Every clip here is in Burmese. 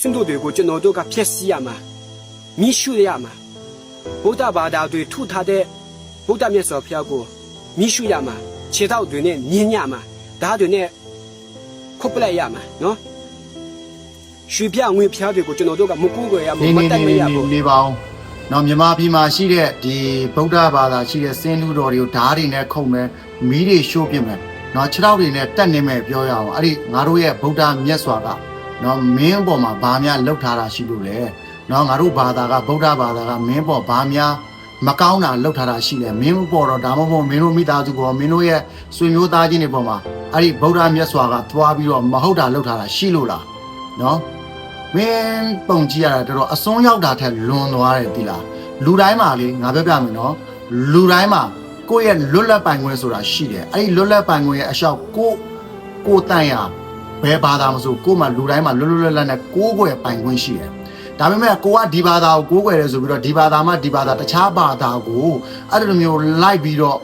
စင်တို့တွေကိုကျွန်တော်တို့ကဖျက်ဆီးရမှာမိရှုရမှာဗုဒ္ဓဘာသာတွေထုထားတဲ့ဗုဒ္ဓမြတ်စွာဘုရားကိုမိရှုရမှာခြေထောက်တွေနဲ့ညင်ညမှာဓာတ်တွေနဲ့ခုတ်ပလိုက်ရမှာနော်ရွှေပြငွေဖျားတွေကိုကျွန်တော်တို့ကမကူကွယ်ရမနေမနေတက်မနေရနေဘူးနေပါအောင်နော်မြန်မာပြည်မှာရှိတဲ့ဒီဗုဒ္ဓဘာသာရှိတဲ့စင်းလူတော်တွေကိုဓာတ်တွေနဲ့ခုံမယ်မီးတွေရှို့ပြစ်မယ်နော်ခြေထောက်တွေနဲ့တက်နေမယ်ပြောရအောင်အဲ့ဒီငါတို့ရဲ့ဗုဒ္ဓမြတ်စွာက နော်မင်းအပေါ်မှာဘာများလှုပ်ထားတာရှိလို့လဲနော်ငါတို့ဘာသာကဗုဒ္ဓဘာသာကမင်းပေါ်ဘာများမကောင်းတာလှုပ်ထားတာရှိတယ်မင်းပေါ်တော့ဒါမှမဟုတ်မင်းတို့မိသားစုပေါ်မင်းတို့ရဲ့ဆွေမျိုးသားချင်းတွေပေါ်မှာအဲ့ဒီဗုဒ္ဓမြတ်စွာကသွားပြီးတော့မဟုတ်တာလှုပ်ထားတာရှိလို့လားနော်မင်းပုံကြည့်ရတာတော်တော်အစွန်းရောက်တာထက်လွန်သွားတယ်ဒီလားလူတိုင်းမှာလေငါပြောပြမယ်နော်လူတိုင်းမှာကိုယ့်ရဲ့လွတ်လပ်ပိုင်ခွင့်ဆိုတာရှိတယ်အဲ့ဒီလွတ်လပ်ပိုင်ခွင့်ရဲ့အလျှောက်ကိုကိုတန်ရ ဘယ်ဘာသာမဆိုကို့မှာလူတိုင်းမှာလွတ်လွတ်လပ်လပ်နဲ့ကိုးကွယ်ပိုင်ခွင့်ရှိတယ်ဒါပေမဲ့ကိုကဒီဘာသာကိုကိုးကွယ်တယ်ဆိုပြီးတော့ဒီဘာသာမှဒီဘာသာတခြားဘာသာကိုအဲ့လိုမျိုးလိုက်ပြီးတော့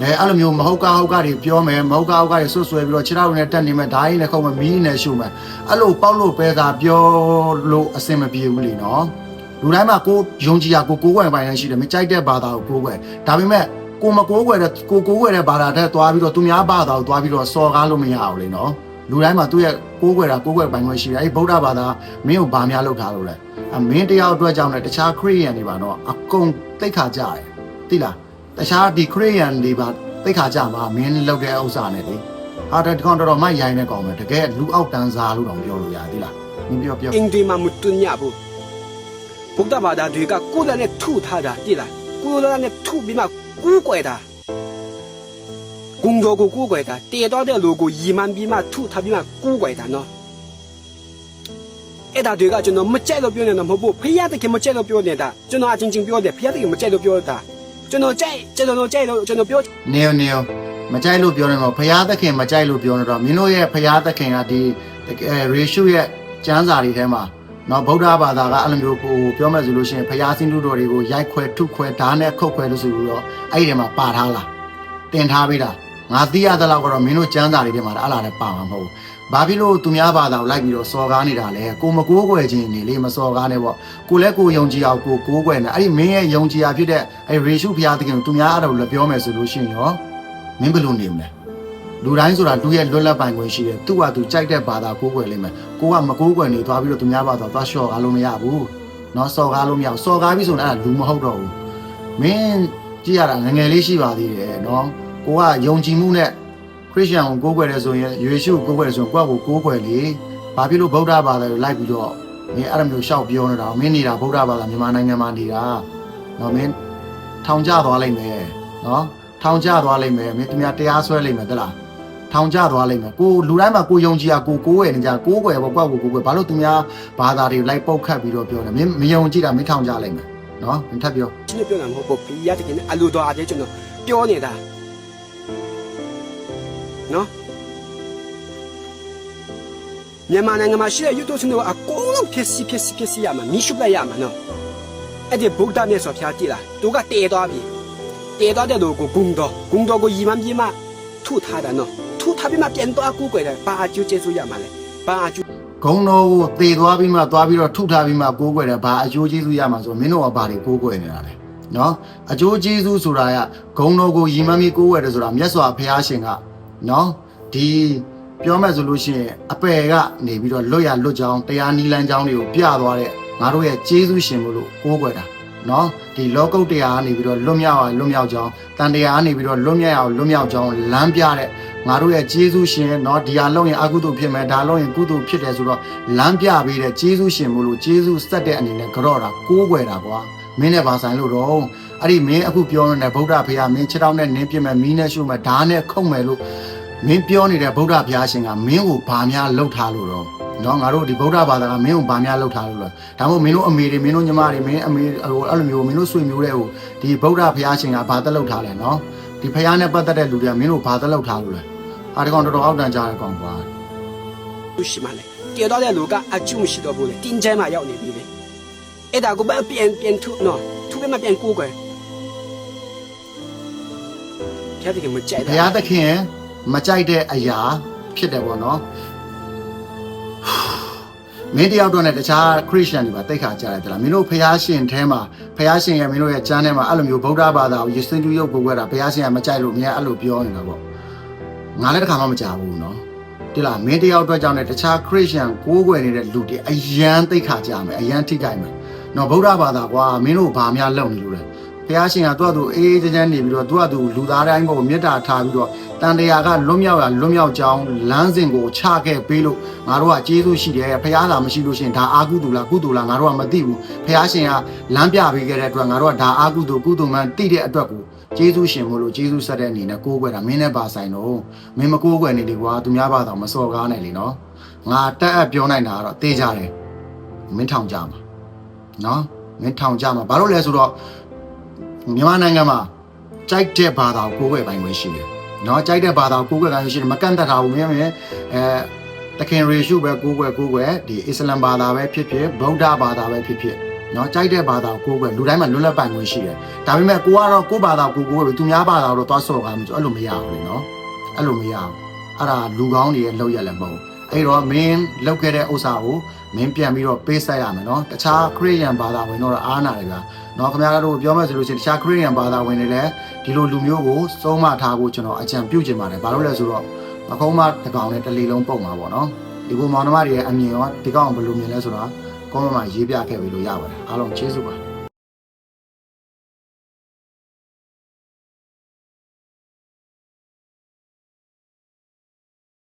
အဲအဲ့လိုမျိုးမဟုတ်ကဟုတ်ကတွေပြောမယ်မဟုတ်ကဟုတ်ကတွေဆွဆွဲပြီးတော့ခြေထောက်နဲ့တက်နေမယ်ဓာတ်ရင်းနဲ့ခုံမယ်မီးနဲ့ရှုမယ်အဲ့လိုပေါက်လို့ပဲသာပြောလို့အဆင်မပြေဘူးလေနော်လူတိုင်းမှာကိုယုံကြည်ရကိုကိုးကွယ်ပိုင်နေရှိတယ်မကြိုက်တဲ့ဘာသာကိုကိုးကွယ်ဒါပေမဲ့ကိုမကိုးကွယ်တဲ့ကိုကိုးကွယ်တဲ့ဘာသာတဲ့သွားပြီးတော့သူများဘာသာကိုသွားပြီးတော့စော်ကားလို့မရဘူးလေနော် လူတိုင်းမှာသူ့ရဲ့ကိုးကွယ်တာကိုးကွယ်ပိုင်ခွင့်ရှိတယ်အဲ့ဗုဒ္ဓဘာသာမင်းကိုဘာများလုပ်ထားလို့လဲအမင်းတရားအတွက်ကြောင့်လည်းတခြားခရိယန်တွေပါတော့အကုန်သိခါကြတယ်သိလားတခြားဒီခရိယန်တွေပါသိခါကြမှာမင်းလုပ်တဲ့ဥစ္စာနဲ့လေဟာတကောင်တော်တော်မိုက်ရိုင်းနေကောင်ပဲတကယ်လူအောက်တန်းစားလို့တော့ပြောလို့ရသိလားမင်းပြောပြောအင်ဒီမှာမတွညဘူးဗုဒ္ဓဘာသာတွေကကိုယ်တိုင်နဲ့ထုထားတာတိလားကိုယ်တိုင်နဲ့ထုပြီးမှကူးကွယ်တာကုံ တော်ကိုကူးကွယ်တာတေတော်တဲ့လူကိုရီမန်ပြီးမှထုထားပြီးမှကူးကွယ်တာနော်အဲ့ဒါတွေကကျွန်တော်မကြိုက်လို့ပြောနေတာမဟုတ်ဘူးဖယားတခင်မကြိုက်လို့ပြောနေတာကျွန်တော်အချင်းချင်းပြောတယ်ဖယားတခင်မကြိုက်လို့ပြောတာကျွန်တော်ကြိုက်ကျွန်တော်ကြိုက်လို့ကျွန်တော်ပြောနေနေမကြိုက်လို့ပြောနေတော့ဖရာသခင်မကြိုက်လို့ပြောနေတော့မင်းတို့ရဲ့ဖရာသခင်ကဒီရေရှုရဲ့ကျမ်းစာတွေထဲမှာနော်ဗုဒ္ဓဘာသာကအဲ့လိုမျိုးကိုပြောမယ်ဆိုလို့ရှိရင်ဖရာစင်းလူတော်တွေကိုရိုက်ခွဲထုခွဲဓာတ်နဲ့ခုတ်ခွဲလို့ဆိုပြီးတော့အဲ့ဒီထဲမှာပါထားလားတင်ထားပေးတာ ငါသိရသလောက်ကတော့မင်းတို့ကျမ်းစာတွေထဲမှာအဲ့လားလည်းပါမှာမဟုတ်ဘူးဘာဖြစ်လို့သူများဘာသာကိုလိုက်ပြီးတော့စော်ကားနေတာလဲကိုမကိုးကွယ်ခြင်းနေလေမစော်ကားနဲ့ပေါ့ကိုလည်းကိုယုံကြည်အောင်ကိုကိုးကွယ်နေအဲ့ဒီမင်းရဲ့ယုံကြည်ရာဖြစ်တဲ့အဲ့ရေရှုဖရာသခင်ကိုသူများအဲ့ဒါကိုလည်းပြောမယ်ဆိုလို့ရှိရင်ရော မင်းဘယ်လိုနေမလဲလူတိုင်းဆိုတာသူရဲ့လွတ်လပ်ပိုင်ခွင့်ရှိတယ်သူ့ဟာသူကြိုက်တဲ့ဘာသာကိုးကွယ်လိမ့်မယ်ကိုကမကိုးကွယ်နေသွားပြီးတော့သူများဘာသာသွားလျှော့ကားလို့မရဘူးเนาะစော်ကားလို့မရဘူးစော်ကားပြီးဆိုရင်အဲ့ဒါလူမဟုတ်တော့ဘူးမင်းကြည့်ရတာငယ်ငယ်လေးရှိပါသေးတယ်เนาะ ကိုကယုံကြည်မှုနဲ့ခရစ်ယာန်ကိုကိုးကွယ်တယ်ဆိုရင်ယေရှုကိုကိုးကွယ်တယ်ဆိုရင်ကိုကကိုကိုးကွယ်လေဘာဖြစ်လို့ဗုဒ္ဓဘာသာကိုလိုက်ပြီးတော့မင်းအဲ့လိုမျိုးရှောက်ပြောနေတာမင်းနေတာဗုဒ္ဓဘာသာမြန်မာနိုင်ငံမှာနေတာနော်မင်းထောင်ကျသွားလိမ့်မယ်နော်ထောင်ကျသွားလိမ့်မယ်မင်းတမတရားဆွဲလိမ့်မယ်တလားထောင်ကျသွားလိမ့်မယ်ကိုလူတိုင်းမှာကိုယုံကြည်ရကိုကိုးွယ်နေကြကိုးွယ်ပေါ့ကွက်ကိုကိုးွယ်ဘာလို့သူများဘာသာတွေလိုက်ပုတ်ခတ်ပြီးတော့ပြောနေမင်းမယုံကြည်တာမင်းထောင်ကျလိမ့်မယ်နော်မင်းထပ်ပြောချင်းပြောတာမဟုတ်ဘူးဘုရားတကယ်အလိုတော်အားဖြင့်ကျွန်တော်ပြောနေတာ နော်မြန်မာနိုင်ငံမှာရှိတဲ့ယူတူစင်တို့အကုန်လုံးဖြစ်စီဖြစ်စီဖြစ်စီရမှာမိရှုလိုက်ရမှာနော်အဲ့ဒီဗုဒ္ဓမြတ်စွာဘုရားကြည်လားသူကတည်သွားပြီတည်သွားတဲ့လူကိုဂုံတော်ဂုံတော်ကိုရီမန်ပြီးမှထုထားတာနော်ထုထားပြီးမှပြန်တော့ကူးကွယ်တယ်ဘာအကျိုးကျေးဇူးရမှာလဲဘာအကျိုးဂုံတော်ကိုသေသွားပြီးမှသွားပြီးတော့ထုထားပြီးမှကိုးကွယ်တယ်ဘာအကျိုးကျေးဇူးရမှာဆိုမင်းတို့ကဘာတွေကိုးကွယ်နေတာလဲနော်အကျိုးကျေးဇူးဆိုတာကဂုံတော်ကိုယီမမ်းပြီးကိုးကွယ်တယ်ဆိုတာမြတ်စွာဘုရားရှင်က နော်ဒီပြောမယ်ဆိုလို့ရှိရင်အပယ်ကနေပြီးတော့လွတ်ရလွတ်ကြောင်းတရားနီလန်းကြောင်းတွေကိုပြသွားတဲ့ငါတို့ရဲ့ကျေးဇူးရှင်မို့လို့ကိုးကွယ်တာနော်ဒီလောကုတ်တရားကနေပြီးတော့လွတ်မြောက်အောင်လွတ်မြောက်ကြောင်းတန်တရားကနေပြီးတော့လွတ်မြောက်အောင်လွတ်မြောက်ကြောင်းလမ်းပြတဲ့ငါတို့ရဲ့ကျေးဇူးရှင်เนาะဒီဟာလုံးရင်အကုသိုလ်ဖြစ်မယ်ဒါလုံးရင်ကုသိုလ်ဖြစ်တယ်ဆိုတော့လမ်းပြပေးတဲ့ကျေးဇူးရှင်မို့လို့ကျေးဇူးစက်တဲ့အနေနဲ့ကြော့တာကိုးကွယ်တာကွာမင်းနဲ့ပါဆိုင်လို့တော့အဲ့ဒီမင်းအခုပြောနေတဲ့ဗုဒ္ဓဖေဟာမင်းခြေထောက်နဲ့နင်းပြမယ်မီးနဲ့ရှုမယ်ဓာတ်နဲ့ခုတ်မယ်လို့ မင်းပြောနေတဲ့ဗုဒ္ဓဘုရားရှင်ကမင်းကိုဘာများလှုပ်ထားလို့တော့နော်ငါတို့ဒီဗုဒ္ဓဘာသာကမင်းကိုဗာများလှုပ်ထားလို့လဲဒါမှမဟုတ်မင်းတို့အမေတွေမင်းတို့ညီမတွေမင်းအမေဟိုအဲ့လိုမျိုးမင်းတို့ဆွေမျိုးတဲ့ဟိုဒီဗုဒ္ဓဘုရားရှင်ကဘာသက်လှုပ်ထားလဲနော်ဒီဘုရားနဲ့ပတ်သက်တဲ့လူတွေကမင်းတို့ဘာသက်လှုပ်ထားလို့လဲအားတကောင်တော်တော်အောက်တန်းကြတဲ့ကောင်ကွာရှိမှလဲတည်တော့တဲ့လူကအကျိုးမရှိတော့ဘူးလေတင်းကျဲမှရောက်နေပြီလေအဲ့ဒါကိုပဲပြန်ပြန်ထုနော်ထုပဲမှပြန်ကူးကွယ်ဖျက်တယ်ကမကြိုက်ဘုတာရားသခင် မကြိုက်တဲ့အရာဖြစ်တယ်ပေါ့နော်မင်းတယောက်တော့နဲ့တခြားခရစ်ယာန်တွေပါတိတ်ခါကြရတယ်တလားမင်းတို့ဖျားရှင်ထဲမှာဖျားရှင်ရဲ့မင်းတို့ရဲ့ကျမ်းထဲမှာအဲ့လိုမျိုးဗုဒ္ဓဘာသာကိုယေရှုတူရုပ်ကိုယ်ွယ်တာဖျားရှင်ကမကြိုက်လို့မြင်အဲ့လိုပြောနေတာပေါ့ငါလည်းတစ်ခါမှမကြားဘူးနော်တိလားမင်းတယောက်အတွက်ကြောင့်လည်းတခြားခရစ်ယာန်ကိုးကွယ်နေတဲ့လူတွေအယမ်းတိတ်ခါကြမယ်အယမ်းထိကြိုက်မယ်နော်ဗုဒ္ဓဘာသာကွာမင်းတို့ဘာများလုပ်နေလို့လဲ ဖျားရှင်ကသူ့အတူအေးအေးချမ်းချမ်းနေပြီးတော့သူ့အတူလူသားတိုင်းကိုမေတ္တာထားပြီးတော့တန်တရားကလွတ်မြောက်ရလွတ်မြောက်ကြောင်းလမ်းစဉ်ကိုချခဲ့ပေးလို့ငါတို့ကကျေးဇူးရှိတယ်ဖျားသာမရှိလို့ရှရင်ဒါအာကုတူလားကုတူလားငါတို့ကမသိဘူးဖျားရှင်ကလမ်းပြပေးခဲ့တဲ့အတွက်ငါတို့ကဒါအာကုတူကုတူမှန်သိတဲ့အတွက်ကိုကျေးဇူးရှင်မို့လို့ကျေးဇူးဆက်တဲ့အနေနဲ့ကိုးကွယ်တာမင်းနဲ့ပါဆိုင်တော့မင်းမကိုးကွယ်နေလေကွာသူများဘာသာမစော်ကားနိုင်လေနော်ငါတက်အပ်ပြောနိုင်တာကတော့တေးကြတယ်မင်းထောင်ကြမှာနော်မင်းထောင်ကြမှာဘာလို့လဲဆိုတော့ မြန်မာနိုင်ငံမှာကြိုက်တဲ့ဘာသာကိုကိုယ်ွယ်ပိုင်းဝင်ရှိတယ်။နော်ကြိုက်တဲ့ဘာသာကိုကိုယ်ွယ်ပိုင်းရှိတယ်မကန့်တတ်တာဘူးမြင်မြင်အဲတခင်ရေရှုပဲကိုယ်ွယ်ကိုယ်ွယ်ဒီအစ္စလမ်ဘာသာပဲဖြစ်ဖြစ်ဗုဒ္ဓဘာသာပဲဖြစ်ဖြစ်နော်ကြိုက်တဲ့ဘာသာကိုကိုယ်ွယ်လူတိုင်းမှာလွတ်လပ်ပိုင်ခွင့်ရှိတယ်။ဒါပေမဲ့ကိုကတော့ကိုဘာသာကိုကိုယ်ွယ်ပဲသူများဘာသာတော့သွားဆော့ကားမှဆိုအဲ့လိုမရဘူးလေနော်။အဲ့လိုမရဘူး။အဲ့ဒါလူကောင်းတွေရဲ့လောက်ရလည်းမဟုတ်ဘူး။အဲ့တော့မင်းလောက်ခဲ့တဲ့ဥစ္စာကို မင်းပြန်ပြီးတော့ပေးဆက်ရမယ်နော်တခြားခရိယန်ဘာသာဝင်တို့တော့အားနာတယ်ဗျာနော်ခင်ဗျားတို့ပြောမယ်ဆိုလို့ရှိရင်တခြားခရိယန်ဘာသာဝင်တွေလည်းဒီလိုလူမျိုးကိုစုံးမထားဖို့ကျွန်တော်အကြံပြုချင်ပါတယ်ဘာလို့လဲဆိုတော့မကုန်းမတကောင်နဲ့တလီလုံးပုံမှာပေါ့နော်ဒီကိုမောင်နှမတွေရဲ့အမြင်ရောဒီကောင်ဘယ်လိုမြင်လဲဆိုတာ comment မှာရေးပြခဲ့ပေးလို့ရပါတယ်အားလုံးကျေးဇူးပါ